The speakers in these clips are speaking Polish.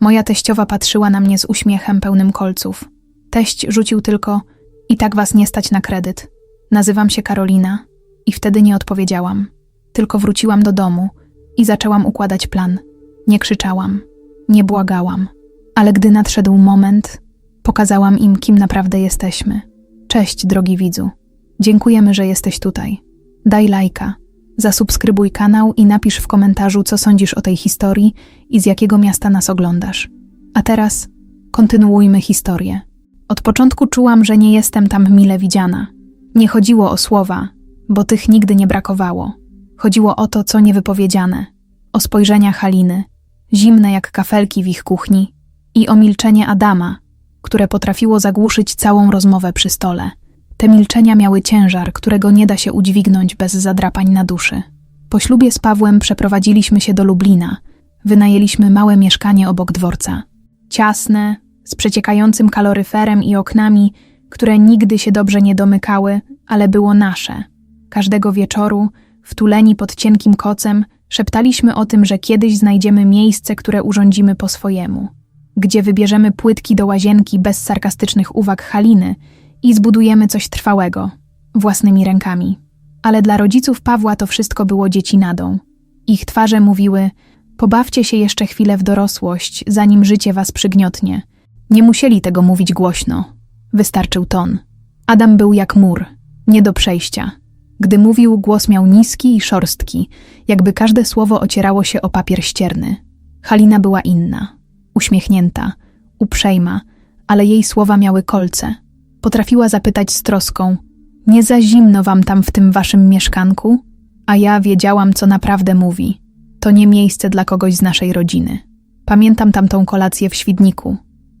Moja teściowa patrzyła na mnie z uśmiechem pełnym kolców. Teść rzucił tylko i tak was nie stać na kredyt. Nazywam się Karolina i wtedy nie odpowiedziałam. Tylko wróciłam do domu i zaczęłam układać plan. Nie krzyczałam, nie błagałam, ale gdy nadszedł moment, pokazałam im, kim naprawdę jesteśmy. Cześć, drogi widzu. Dziękujemy, że jesteś tutaj. Daj lajka, zasubskrybuj kanał i napisz w komentarzu, co sądzisz o tej historii i z jakiego miasta nas oglądasz. A teraz kontynuujmy historię. Od początku czułam, że nie jestem tam mile widziana. Nie chodziło o słowa, bo tych nigdy nie brakowało. Chodziło o to, co niewypowiedziane, o spojrzenia Haliny, zimne jak kafelki w ich kuchni, i o milczenie Adama, które potrafiło zagłuszyć całą rozmowę przy stole. Te milczenia miały ciężar, którego nie da się udźwignąć bez zadrapań na duszy. Po ślubie z Pawłem przeprowadziliśmy się do Lublina. Wynajęliśmy małe mieszkanie obok dworca. Ciasne, z przeciekającym kaloryferem i oknami, które nigdy się dobrze nie domykały, ale było nasze. Każdego wieczoru, wtuleni pod cienkim kocem, szeptaliśmy o tym, że kiedyś znajdziemy miejsce, które urządzimy po swojemu, gdzie wybierzemy płytki do łazienki bez sarkastycznych uwag Haliny i zbudujemy coś trwałego, własnymi rękami. Ale dla rodziców Pawła to wszystko było dziecinadą. Ich twarze mówiły: Pobawcie się jeszcze chwilę w dorosłość, zanim życie was przygniotnie. Nie musieli tego mówić głośno. Wystarczył ton. Adam był jak mur, nie do przejścia. Gdy mówił, głos miał niski i szorstki, jakby każde słowo ocierało się o papier ścierny. Halina była inna, uśmiechnięta, uprzejma, ale jej słowa miały kolce. Potrafiła zapytać z troską: Nie za zimno wam tam w tym waszym mieszkanku? A ja wiedziałam, co naprawdę mówi. To nie miejsce dla kogoś z naszej rodziny. Pamiętam tamtą kolację w Świdniku.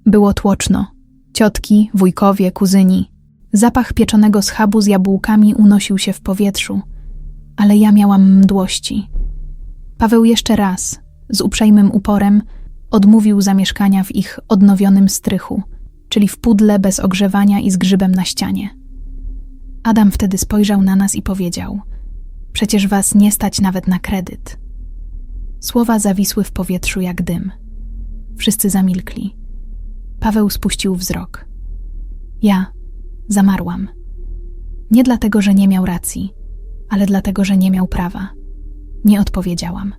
Było tłoczno. Ciotki, wujkowie, kuzyni. Zapach pieczonego schabu z jabłkami unosił się w powietrzu, ale ja miałam mdłości. Paweł jeszcze raz, z uprzejmym uporem, odmówił zamieszkania w ich odnowionym strychu, czyli w pudle bez ogrzewania i z grzybem na ścianie. Adam wtedy spojrzał na nas i powiedział: Przecież was nie stać nawet na kredyt. Słowa zawisły w powietrzu jak dym. Wszyscy zamilkli. Paweł spuścił wzrok. Ja zamarłam. Nie dlatego, że nie miał racji, ale dlatego, że nie miał prawa. Nie odpowiedziałam.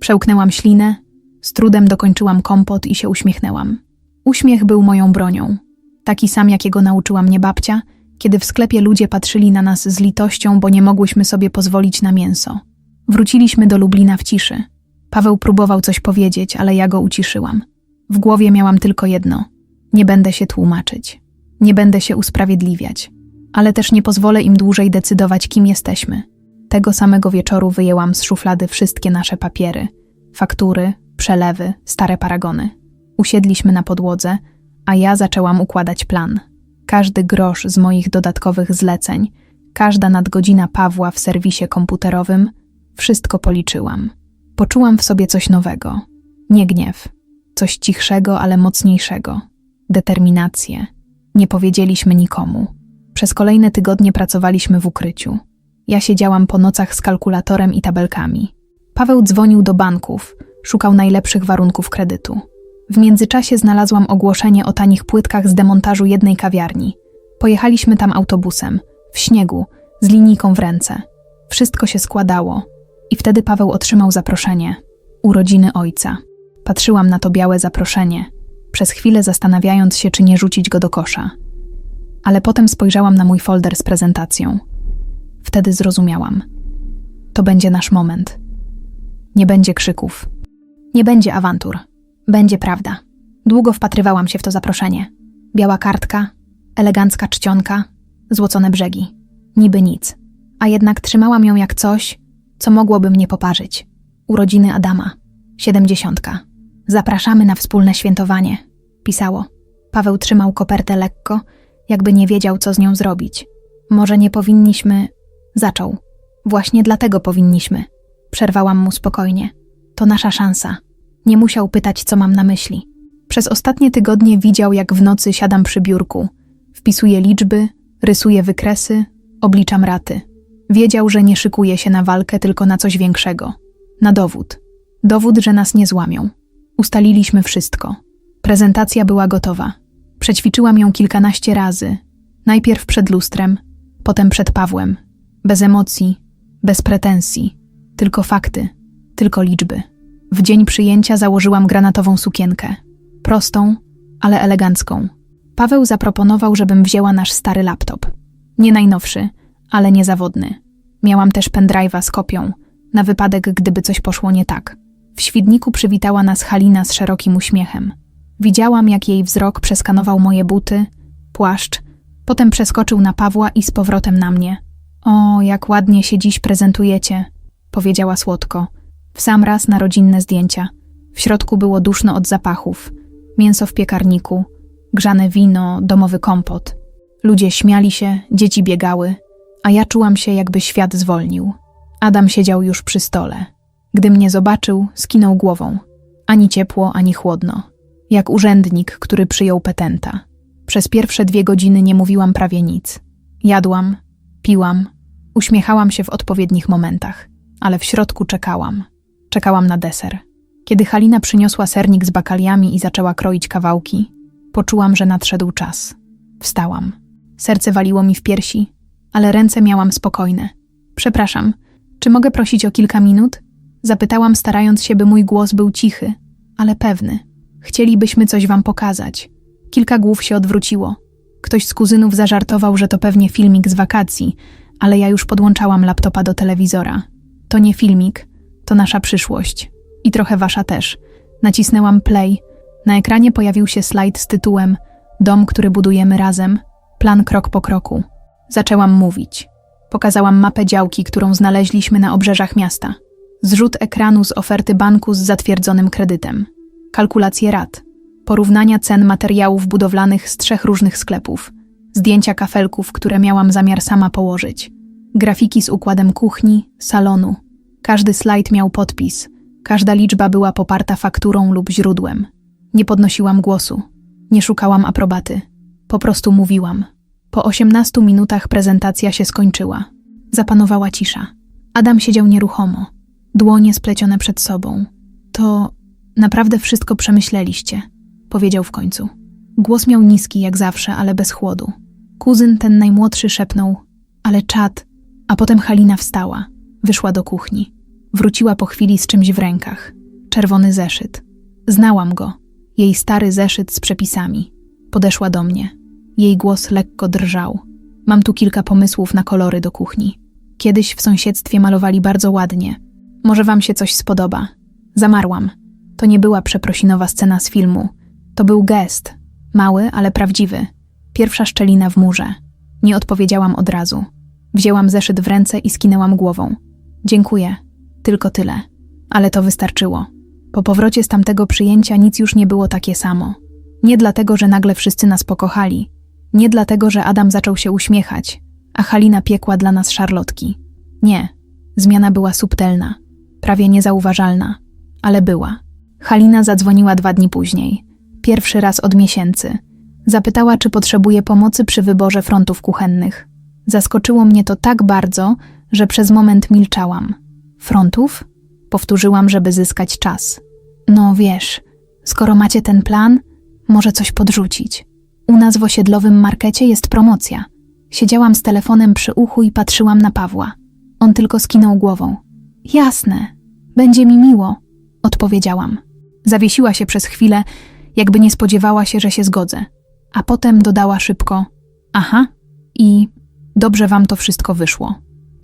Przełknęłam ślinę, z trudem dokończyłam kompot i się uśmiechnęłam. Uśmiech był moją bronią. Taki sam, jakiego nauczyła mnie babcia, kiedy w sklepie ludzie patrzyli na nas z litością, bo nie mogłyśmy sobie pozwolić na mięso. Wróciliśmy do Lublina w ciszy. Paweł próbował coś powiedzieć, ale ja go uciszyłam. W głowie miałam tylko jedno: nie będę się tłumaczyć, nie będę się usprawiedliwiać, ale też nie pozwolę im dłużej decydować, kim jesteśmy. Tego samego wieczoru wyjęłam z szuflady wszystkie nasze papiery, faktury, przelewy, stare paragony. Usiedliśmy na podłodze, a ja zaczęłam układać plan. Każdy grosz z moich dodatkowych zleceń, każda nadgodzina Pawła w serwisie komputerowym, wszystko policzyłam. Poczułam w sobie coś nowego. Nie gniew, coś cichszego, ale mocniejszego. Determinację. Nie powiedzieliśmy nikomu. Przez kolejne tygodnie pracowaliśmy w ukryciu. Ja siedziałam po nocach z kalkulatorem i tabelkami. Paweł dzwonił do banków, szukał najlepszych warunków kredytu. W międzyczasie znalazłam ogłoszenie o tanich płytkach z demontażu jednej kawiarni. Pojechaliśmy tam autobusem, w śniegu, z linijką w ręce. Wszystko się składało. I wtedy Paweł otrzymał zaproszenie. Urodziny ojca. Patrzyłam na to białe zaproszenie, przez chwilę zastanawiając się, czy nie rzucić go do kosza. Ale potem spojrzałam na mój folder z prezentacją. Wtedy zrozumiałam. To będzie nasz moment. Nie będzie krzyków. Nie będzie awantur. Będzie prawda. Długo wpatrywałam się w to zaproszenie. Biała kartka, elegancka czcionka, złocone brzegi. Niby nic. A jednak trzymałam ją jak coś, co mogłoby mnie poparzyć. Urodziny Adama. Siedemdziesiątka. Zapraszamy na wspólne świętowanie. Pisało. Paweł trzymał kopertę lekko, jakby nie wiedział, co z nią zrobić. Może nie powinniśmy. Zaczął. Właśnie dlatego powinniśmy. Przerwałam mu spokojnie. To nasza szansa. Nie musiał pytać, co mam na myśli. Przez ostatnie tygodnie widział, jak w nocy siadam przy biurku. Wpisuję liczby, rysuję wykresy, obliczam raty. Wiedział, że nie szykuje się na walkę, tylko na coś większego. Na dowód. Dowód, że nas nie złamią. Ustaliliśmy wszystko. Prezentacja była gotowa. Przećwiczyłam ją kilkanaście razy. Najpierw przed lustrem, potem przed Pawłem. Bez emocji, bez pretensji. Tylko fakty, tylko liczby. W dzień przyjęcia założyłam granatową sukienkę. Prostą, ale elegancką. Paweł zaproponował, żebym wzięła nasz stary laptop. Nie najnowszy, ale niezawodny. Miałam też pendrive'a z kopią, na wypadek, gdyby coś poszło nie tak. W świdniku przywitała nas Halina z szerokim uśmiechem. Widziałam, jak jej wzrok przeskanował moje buty, płaszcz, potem przeskoczył na Pawła i z powrotem na mnie. O, jak ładnie się dziś prezentujecie, powiedziała słodko. W sam raz na rodzinne zdjęcia. W środku było duszno od zapachów. Mięso w piekarniku, grzane wino, domowy kompot. Ludzie śmiali się, dzieci biegały, a ja czułam się, jakby świat zwolnił. Adam siedział już przy stole. Gdy mnie zobaczył, skinął głową. Ani ciepło, ani chłodno. Jak urzędnik, który przyjął petenta. Przez pierwsze dwie godziny nie mówiłam prawie nic. Jadłam, piłam, uśmiechałam się w odpowiednich momentach, ale w środku czekałam. Czekałam na deser. Kiedy Halina przyniosła sernik z bakaliami i zaczęła kroić kawałki, poczułam, że nadszedł czas. Wstałam. Serce waliło mi w piersi, ale ręce miałam spokojne. Przepraszam, czy mogę prosić o kilka minut? Zapytałam, starając się, by mój głos był cichy, ale pewny. Chcielibyśmy coś wam pokazać. Kilka głów się odwróciło. Ktoś z kuzynów zażartował, że to pewnie filmik z wakacji, ale ja już podłączałam laptopa do telewizora. To nie filmik, to nasza przyszłość. I trochę wasza też. Nacisnęłam play. Na ekranie pojawił się slajd z tytułem Dom, który budujemy razem. Plan krok po kroku. Zaczęłam mówić. Pokazałam mapę działki, którą znaleźliśmy na obrzeżach miasta. Zrzut ekranu z oferty banku z zatwierdzonym kredytem. Kalkulacje rat. Porównania cen materiałów budowlanych z trzech różnych sklepów. Zdjęcia kafelków, które miałam zamiar sama położyć. Grafiki z układem kuchni, salonu. Każdy slajd miał podpis. Każda liczba była poparta fakturą lub źródłem. Nie podnosiłam głosu. Nie szukałam aprobaty. Po prostu mówiłam. Po 18 minutach prezentacja się skończyła. Zapanowała cisza. Adam siedział nieruchomo, dłonie splecione przed sobą. To naprawdę wszystko przemyśleliście, powiedział w końcu. Głos miał niski jak zawsze, ale bez chłodu. Kuzyn ten najmłodszy szepnął, ale czad, a potem Halina wstała, wyszła do kuchni. Wróciła po chwili z czymś w rękach. Czerwony zeszyt. Znałam go, jej stary zeszyt z przepisami. Podeszła do mnie. Jej głos lekko drżał. Mam tu kilka pomysłów na kolory do kuchni. Kiedyś w sąsiedztwie malowali bardzo ładnie. Może wam się coś spodoba. Zamarłam. To nie była przeprosinowa scena z filmu. To był gest. Mały, ale prawdziwy. Pierwsza szczelina w murze. Nie odpowiedziałam od razu. Wzięłam zeszyt w ręce i skinęłam głową. Dziękuję. Tylko tyle. Ale to wystarczyło. Po powrocie z tamtego przyjęcia nic już nie było takie samo. Nie dlatego, że nagle wszyscy nas pokochali, nie dlatego, że Adam zaczął się uśmiechać, a Halina piekła dla nas szarlotki. Nie, zmiana była subtelna, prawie niezauważalna, ale była. Halina zadzwoniła dwa dni później, pierwszy raz od miesięcy. Zapytała, czy potrzebuje pomocy przy wyborze frontów kuchennych. Zaskoczyło mnie to tak bardzo, że przez moment milczałam. Frontów? Powtórzyłam, żeby zyskać czas. No wiesz, skoro macie ten plan, może coś podrzucić. U nas w osiedlowym markecie jest promocja. Siedziałam z telefonem przy uchu i patrzyłam na Pawła. On tylko skinął głową. Jasne, będzie mi miło, odpowiedziałam. Zawiesiła się przez chwilę, jakby nie spodziewała się, że się zgodzę. A potem dodała szybko: Aha, i dobrze wam to wszystko wyszło.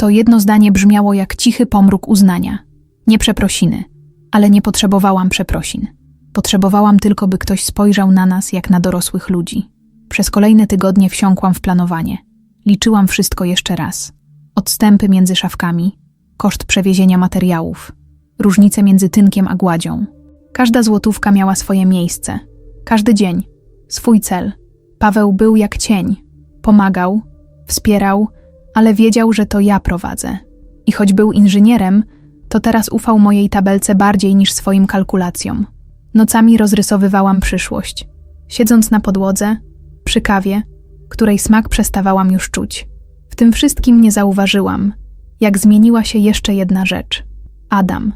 To jedno zdanie brzmiało jak cichy pomruk uznania. Nie przeprosiny, ale nie potrzebowałam przeprosin. Potrzebowałam tylko, by ktoś spojrzał na nas jak na dorosłych ludzi. Przez kolejne tygodnie wsiąkłam w planowanie. Liczyłam wszystko jeszcze raz. Odstępy między szafkami, koszt przewiezienia materiałów, różnice między tynkiem a gładzią. Każda złotówka miała swoje miejsce, każdy dzień, swój cel. Paweł był jak cień. Pomagał, wspierał, ale wiedział, że to ja prowadzę. I choć był inżynierem, to teraz ufał mojej tabelce bardziej niż swoim kalkulacjom. Nocami rozrysowywałam przyszłość. Siedząc na podłodze, przy kawie, której smak przestawałam już czuć. W tym wszystkim nie zauważyłam, jak zmieniła się jeszcze jedna rzecz. Adam.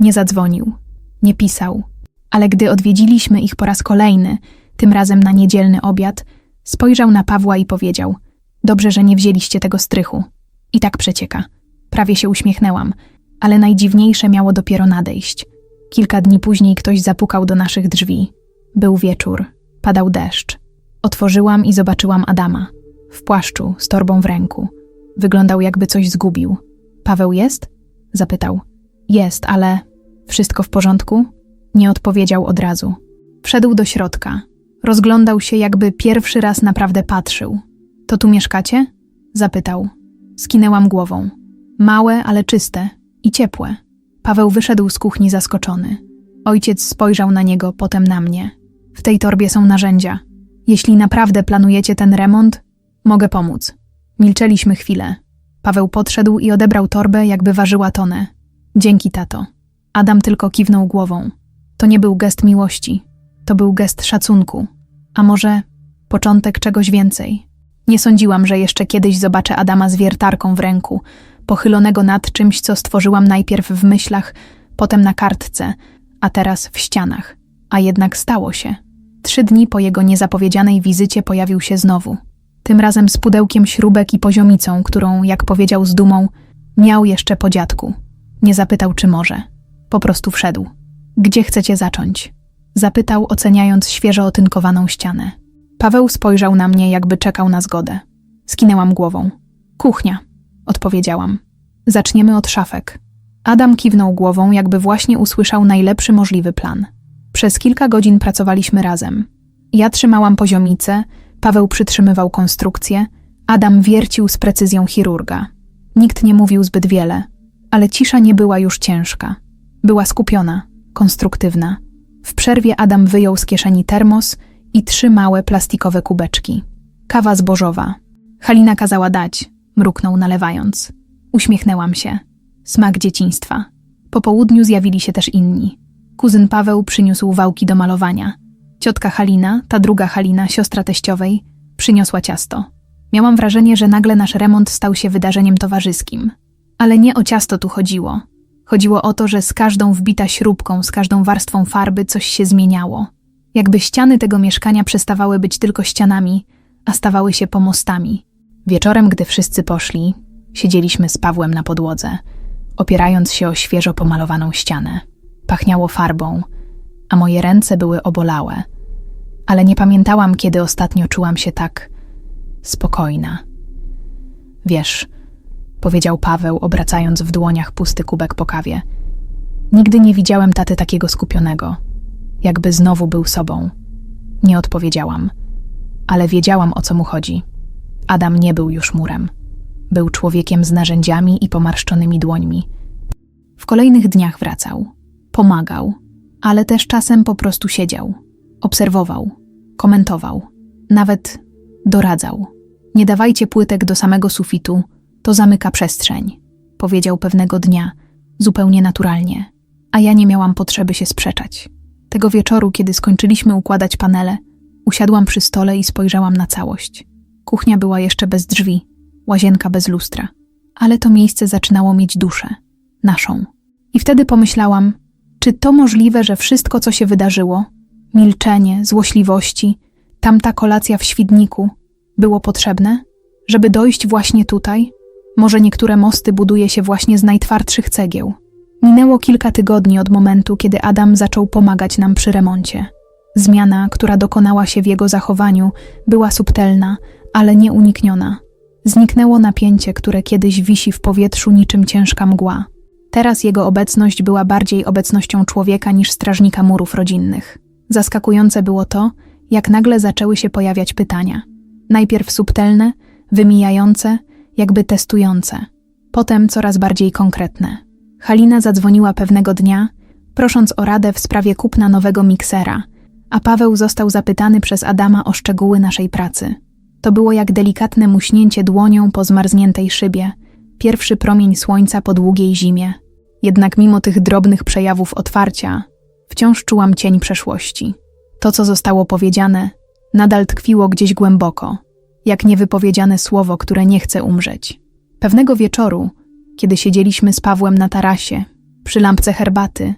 Nie zadzwonił, nie pisał, Ale gdy odwiedziliśmy ich po raz kolejny, tym razem na niedzielny obiad, spojrzał na Pawła i powiedział: Dobrze, że nie wzięliście tego strychu. I tak przecieka. Prawie się uśmiechnęłam, ale najdziwniejsze miało dopiero nadejść. Kilka dni później ktoś zapukał do naszych drzwi. Był wieczór, padał deszcz. Otworzyłam i zobaczyłam Adama. W płaszczu, z torbą w ręku. Wyglądał jakby coś zgubił. Paweł jest? Zapytał. Jest, ale wszystko w porządku? Nie odpowiedział od razu. Wszedł do środka. Rozglądał się, jakby pierwszy raz naprawdę patrzył. To tu mieszkacie? Zapytał. Skinęłam głową. Małe, ale czyste i ciepłe. Paweł wyszedł z kuchni zaskoczony. Ojciec spojrzał na niego, potem na mnie. W tej torbie są narzędzia. Jeśli naprawdę planujecie ten remont, mogę pomóc. Milczeliśmy chwilę. Paweł podszedł i odebrał torbę, jakby ważyła tonę. Dzięki, tato. Adam tylko kiwnął głową. To nie był gest miłości, to był gest szacunku. A może początek czegoś więcej. Nie sądziłam, że jeszcze kiedyś zobaczę Adama z wiertarką w ręku, pochylonego nad czymś, co stworzyłam najpierw w myślach, potem na kartce, a teraz w ścianach. A jednak stało się. Trzy dni po jego niezapowiedzianej wizycie pojawił się znowu. Tym razem z pudełkiem śrubek i poziomicą, którą, jak powiedział z dumą, miał jeszcze po dziadku. Nie zapytał, czy może. Po prostu wszedł. Gdzie chcecie zacząć? Zapytał, oceniając świeżo otynkowaną ścianę. Paweł spojrzał na mnie, jakby czekał na zgodę. Skinęłam głową. Kuchnia, odpowiedziałam. Zaczniemy od szafek. Adam kiwnął głową, jakby właśnie usłyszał najlepszy możliwy plan. Przez kilka godzin pracowaliśmy razem. Ja trzymałam poziomicę, Paweł przytrzymywał konstrukcję, Adam wiercił z precyzją chirurga. Nikt nie mówił zbyt wiele, ale cisza nie była już ciężka. Była skupiona, konstruktywna. W przerwie Adam wyjął z kieszeni termos i trzy małe plastikowe kubeczki. Kawa zbożowa. Halina kazała dać, mruknął nalewając. Uśmiechnęłam się. Smak dzieciństwa. Po południu zjawili się też inni. Kuzyn Paweł przyniósł wałki do malowania. Ciotka Halina, ta druga Halina, siostra teściowej, przyniosła ciasto. Miałam wrażenie, że nagle nasz remont stał się wydarzeniem towarzyskim. Ale nie o ciasto tu chodziło. Chodziło o to, że z każdą wbita śrubką, z każdą warstwą farby coś się zmieniało. Jakby ściany tego mieszkania przestawały być tylko ścianami, a stawały się pomostami. Wieczorem, gdy wszyscy poszli, siedzieliśmy z Pawłem na podłodze, opierając się o świeżo pomalowaną ścianę. Pachniało farbą, a moje ręce były obolałe, ale nie pamiętałam, kiedy ostatnio czułam się tak spokojna. Wiesz, powiedział Paweł, obracając w dłoniach pusty kubek po kawie. Nigdy nie widziałem taty takiego skupionego, jakby znowu był sobą. Nie odpowiedziałam, ale wiedziałam o co mu chodzi. Adam nie był już murem. Był człowiekiem z narzędziami i pomarszczonymi dłońmi. W kolejnych dniach wracał, pomagał, ale też czasem po prostu siedział, obserwował, komentował, nawet doradzał. Nie dawajcie płytek do samego sufitu, to zamyka przestrzeń, powiedział pewnego dnia, zupełnie naturalnie, a ja nie miałam potrzeby się sprzeczać. Tego wieczoru, kiedy skończyliśmy układać panele, usiadłam przy stole i spojrzałam na całość. Kuchnia była jeszcze bez drzwi, łazienka bez lustra, ale to miejsce zaczynało mieć duszę, naszą. I wtedy pomyślałam, czy to możliwe, że wszystko, co się wydarzyło milczenie, złośliwości, tamta kolacja w świdniku było potrzebne, żeby dojść właśnie tutaj? Może niektóre mosty buduje się właśnie z najtwardszych cegieł. Minęło kilka tygodni od momentu, kiedy Adam zaczął pomagać nam przy remoncie. Zmiana, która dokonała się w jego zachowaniu, była subtelna, ale nieunikniona. Zniknęło napięcie, które kiedyś wisi w powietrzu niczym ciężka mgła. Teraz jego obecność była bardziej obecnością człowieka niż strażnika murów rodzinnych. Zaskakujące było to, jak nagle zaczęły się pojawiać pytania. Najpierw subtelne, wymijające, jakby testujące, potem coraz bardziej konkretne. Halina zadzwoniła pewnego dnia, prosząc o radę w sprawie kupna nowego miksera, a Paweł został zapytany przez Adama o szczegóły naszej pracy. To było jak delikatne muśnięcie dłonią po zmarzniętej szybie, pierwszy promień słońca po długiej zimie. Jednak mimo tych drobnych przejawów otwarcia, wciąż czułam cień przeszłości. To, co zostało powiedziane, nadal tkwiło gdzieś głęboko, jak niewypowiedziane słowo, które nie chce umrzeć. Pewnego wieczoru, kiedy siedzieliśmy z Pawłem na tarasie, przy lampce herbaty,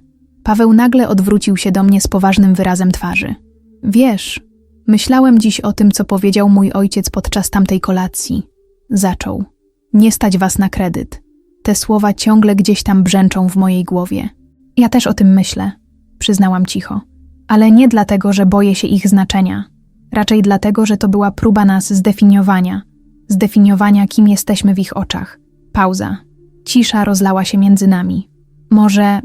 Paweł nagle odwrócił się do mnie z poważnym wyrazem twarzy. Wiesz, myślałem dziś o tym, co powiedział mój ojciec podczas tamtej kolacji. Zaczął. Nie stać was na kredyt. Te słowa ciągle gdzieś tam brzęczą w mojej głowie. Ja też o tym myślę, przyznałam cicho. Ale nie dlatego, że boję się ich znaczenia. Raczej dlatego, że to była próba nas zdefiniowania. Zdefiniowania, kim jesteśmy w ich oczach. Pauza. Cisza rozlała się między nami. Może,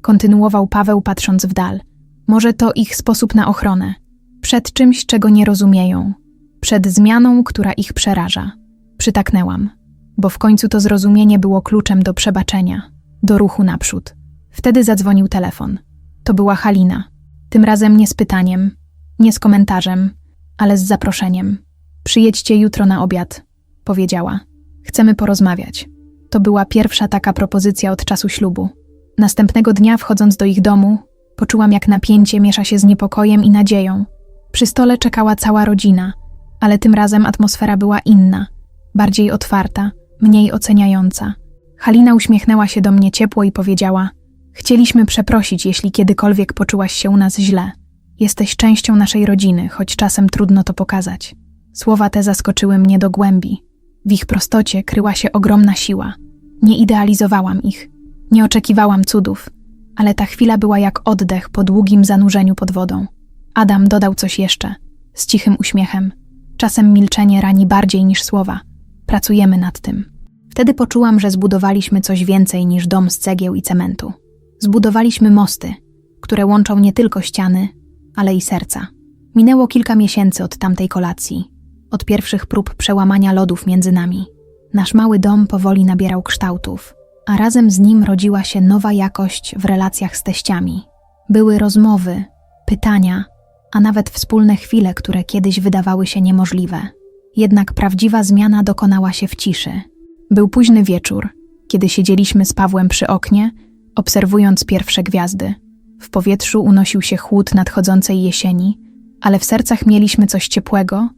kontynuował Paweł patrząc w dal, może to ich sposób na ochronę. Przed czymś, czego nie rozumieją. Przed zmianą, która ich przeraża. Przytaknęłam, bo w końcu to zrozumienie było kluczem do przebaczenia, do ruchu naprzód. Wtedy zadzwonił telefon. To była Halina. Tym razem nie z pytaniem, nie z komentarzem, ale z zaproszeniem. Przyjedźcie jutro na obiad, powiedziała. Chcemy porozmawiać. To była pierwsza taka propozycja od czasu ślubu. Następnego dnia, wchodząc do ich domu, poczułam, jak napięcie miesza się z niepokojem i nadzieją. Przy stole czekała cała rodzina, ale tym razem atmosfera była inna, bardziej otwarta, mniej oceniająca. Halina uśmiechnęła się do mnie ciepło i powiedziała: Chcieliśmy przeprosić, jeśli kiedykolwiek poczułaś się u nas źle. Jesteś częścią naszej rodziny, choć czasem trudno to pokazać. Słowa te zaskoczyły mnie do głębi. W ich prostocie kryła się ogromna siła. Nie idealizowałam ich, nie oczekiwałam cudów, ale ta chwila była jak oddech po długim zanurzeniu pod wodą. Adam dodał coś jeszcze, z cichym uśmiechem. Czasem milczenie rani bardziej niż słowa. Pracujemy nad tym. Wtedy poczułam, że zbudowaliśmy coś więcej niż dom z cegieł i cementu. Zbudowaliśmy mosty, które łączą nie tylko ściany, ale i serca. Minęło kilka miesięcy od tamtej kolacji, od pierwszych prób przełamania lodów między nami. Nasz mały dom powoli nabierał kształtów, a razem z nim rodziła się nowa jakość w relacjach z teściami. Były rozmowy, pytania, a nawet wspólne chwile, które kiedyś wydawały się niemożliwe. Jednak prawdziwa zmiana dokonała się w ciszy. Był późny wieczór, kiedy siedzieliśmy z Pawłem przy oknie, obserwując pierwsze gwiazdy. W powietrzu unosił się chłód nadchodzącej jesieni, ale w sercach mieliśmy coś ciepłego,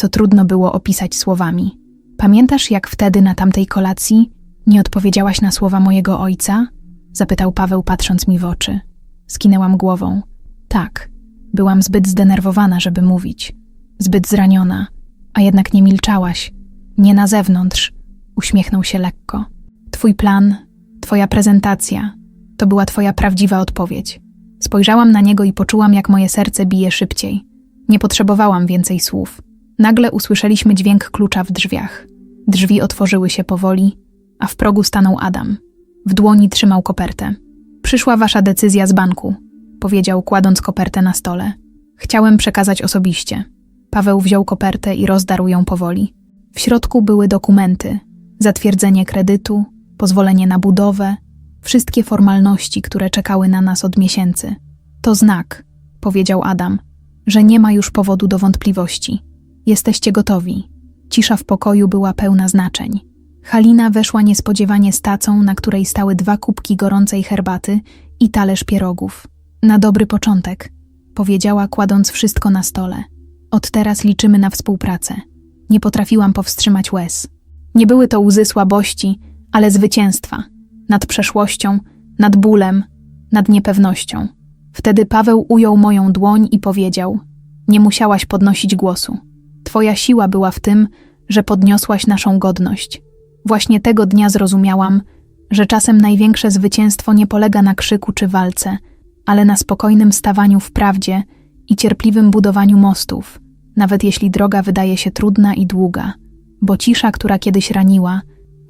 co trudno było opisać słowami. Pamiętasz, jak wtedy na tamtej kolacji nie odpowiedziałaś na słowa mojego ojca? Zapytał Paweł, patrząc mi w oczy. Skinęłam głową. Tak, byłam zbyt zdenerwowana, żeby mówić, zbyt zraniona, a jednak nie milczałaś. Nie na zewnątrz, uśmiechnął się lekko. Twój plan, twoja prezentacja, to była twoja prawdziwa odpowiedź. Spojrzałam na niego i poczułam, jak moje serce bije szybciej. Nie potrzebowałam więcej słów. Nagle usłyszeliśmy dźwięk klucza w drzwiach. Drzwi otworzyły się powoli, a w progu stanął Adam. W dłoni trzymał kopertę. Przyszła wasza decyzja z banku, powiedział, kładąc kopertę na stole. Chciałem przekazać osobiście. Paweł wziął kopertę i rozdarł ją powoli. W środku były dokumenty: zatwierdzenie kredytu, pozwolenie na budowę, wszystkie formalności, które czekały na nas od miesięcy. To znak, powiedział Adam, że nie ma już powodu do wątpliwości. Jesteście gotowi. Cisza w pokoju była pełna znaczeń. Halina weszła niespodziewanie z tacą, na której stały dwa kubki gorącej herbaty i talerz pierogów. Na dobry początek, powiedziała, kładąc wszystko na stole. Od teraz liczymy na współpracę. Nie potrafiłam powstrzymać łez. Nie były to łzy słabości, ale zwycięstwa nad przeszłością, nad bólem, nad niepewnością. Wtedy Paweł ujął moją dłoń i powiedział: Nie musiałaś podnosić głosu. Twoja siła była w tym, że podniosłaś naszą godność. Właśnie tego dnia zrozumiałam, że czasem największe zwycięstwo nie polega na krzyku czy walce, ale na spokojnym stawaniu w prawdzie i cierpliwym budowaniu mostów, nawet jeśli droga wydaje się trudna i długa, bo cisza, która kiedyś raniła,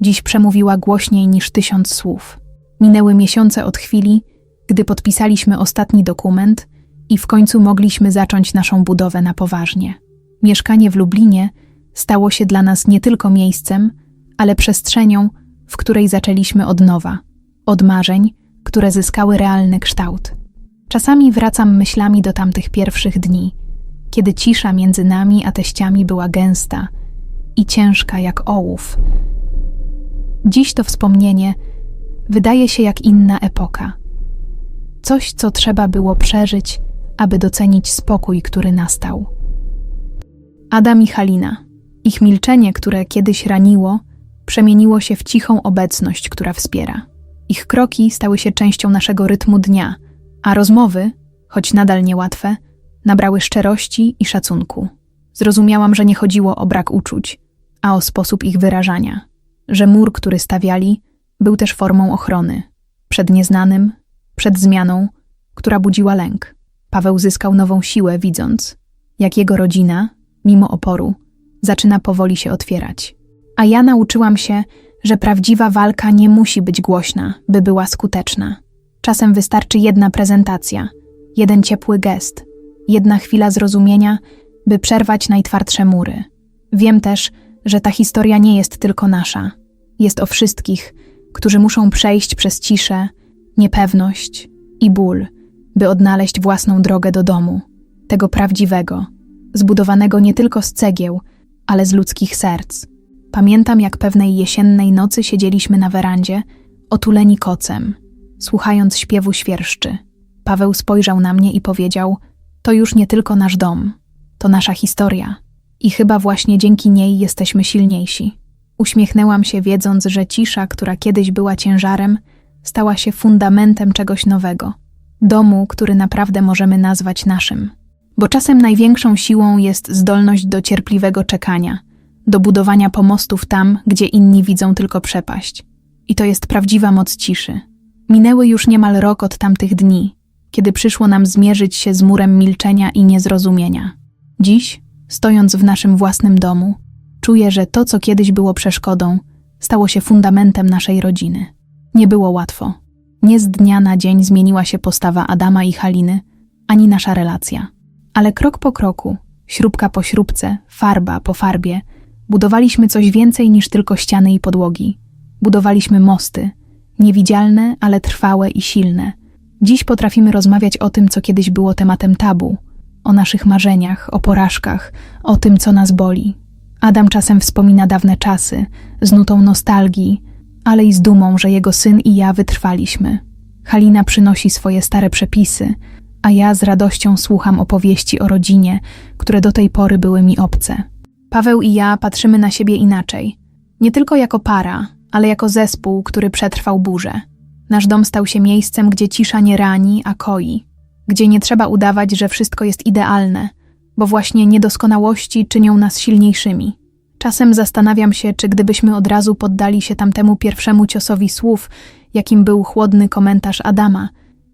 dziś przemówiła głośniej niż tysiąc słów. Minęły miesiące od chwili, gdy podpisaliśmy ostatni dokument i w końcu mogliśmy zacząć naszą budowę na poważnie. Mieszkanie w Lublinie stało się dla nas nie tylko miejscem, ale przestrzenią, w której zaczęliśmy od nowa, od marzeń, które zyskały realny kształt. Czasami wracam myślami do tamtych pierwszych dni, kiedy cisza między nami a teściami była gęsta i ciężka jak ołów. Dziś to wspomnienie wydaje się jak inna epoka. Coś, co trzeba było przeżyć, aby docenić spokój, który nastał. Adam i Halina. Ich milczenie, które kiedyś raniło, przemieniło się w cichą obecność, która wspiera. Ich kroki stały się częścią naszego rytmu dnia, A rozmowy, choć nadal niełatwe, nabrały szczerości i szacunku. Zrozumiałam, że nie chodziło o brak uczuć, a o sposób ich wyrażania, że mur, który stawiali, był też formą ochrony przed nieznanym, przed zmianą, która budziła lęk. Paweł zyskał nową siłę, widząc, jak jego rodzina, mimo oporu, zaczyna powoli się otwierać. A ja nauczyłam się, że prawdziwa walka nie musi być głośna, by była skuteczna. Czasem wystarczy jedna prezentacja, jeden ciepły gest, jedna chwila zrozumienia, by przerwać najtwardsze mury. Wiem też, że ta historia nie jest tylko nasza. Jest o wszystkich, którzy muszą przejść przez ciszę, niepewność i ból, by odnaleźć własną drogę do domu, tego prawdziwego, zbudowanego nie tylko z cegieł, ale z ludzkich serc. Pamiętam, jak pewnej jesiennej nocy siedzieliśmy na werandzie, otuleni kocem, słuchając śpiewu świerszczy. Paweł spojrzał na mnie i powiedział: To już nie tylko nasz dom, to nasza historia. I chyba właśnie dzięki niej jesteśmy silniejsi. Uśmiechnęłam się, wiedząc, że cisza, która kiedyś była ciężarem, stała się fundamentem czegoś nowego domu, który naprawdę możemy nazwać naszym. Bo czasem największą siłą jest zdolność do cierpliwego czekania, do budowania pomostów tam, gdzie inni widzą tylko przepaść. I to jest prawdziwa moc ciszy. Minęły już niemal rok od tamtych dni, kiedy przyszło nam zmierzyć się z murem milczenia i niezrozumienia. Dziś, stojąc w naszym własnym domu, czuję, że to, co kiedyś było przeszkodą, stało się fundamentem naszej rodziny. Nie było łatwo. Nie z dnia na dzień zmieniła się postawa Adama i Haliny, ani nasza relacja. Ale krok po kroku, śrubka po śrubce, farba po farbie, budowaliśmy coś więcej niż tylko ściany i podłogi. Budowaliśmy mosty, niewidzialne, ale trwałe i silne. Dziś potrafimy rozmawiać o tym, co kiedyś było tematem tabu, o naszych marzeniach, o porażkach, o tym, co nas boli. Adam czasem wspomina dawne czasy, z nutą nostalgii, ale i z dumą, że jego syn i ja wytrwaliśmy. Halina przynosi swoje stare przepisy, a ja z radością słucham opowieści o rodzinie, które do tej pory były mi obce. Paweł i ja patrzymy na siebie inaczej. Nie tylko jako para, ale jako zespół, który przetrwał burzę. Nasz dom stał się miejscem, gdzie cisza nie rani, a koi. Gdzie nie trzeba udawać, że wszystko jest idealne, bo właśnie niedoskonałości czynią nas silniejszymi. Czasem zastanawiam się, czy gdybyśmy od razu poddali się tamtemu pierwszemu ciosowi słów, jakim był chłodny komentarz Adama,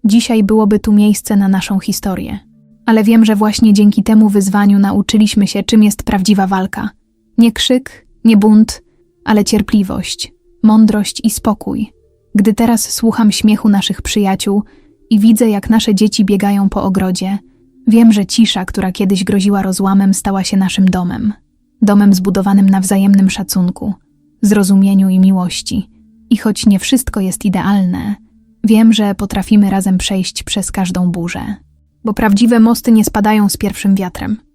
dzisiaj byłoby tu miejsce na naszą historię. Ale wiem, że właśnie dzięki temu wyzwaniu nauczyliśmy się, czym jest prawdziwa walka. Nie krzyk, nie bunt, ale cierpliwość, mądrość i spokój. Gdy teraz słucham śmiechu naszych przyjaciół i widzę, jak nasze dzieci biegają po ogrodzie, wiem, że cisza, która kiedyś groziła rozłamem, stała się naszym domem domem zbudowanym na wzajemnym szacunku, zrozumieniu i miłości. I choć nie wszystko jest idealne, wiem, że potrafimy razem przejść przez każdą burzę. Bo prawdziwe mosty nie spadają z pierwszym wiatrem.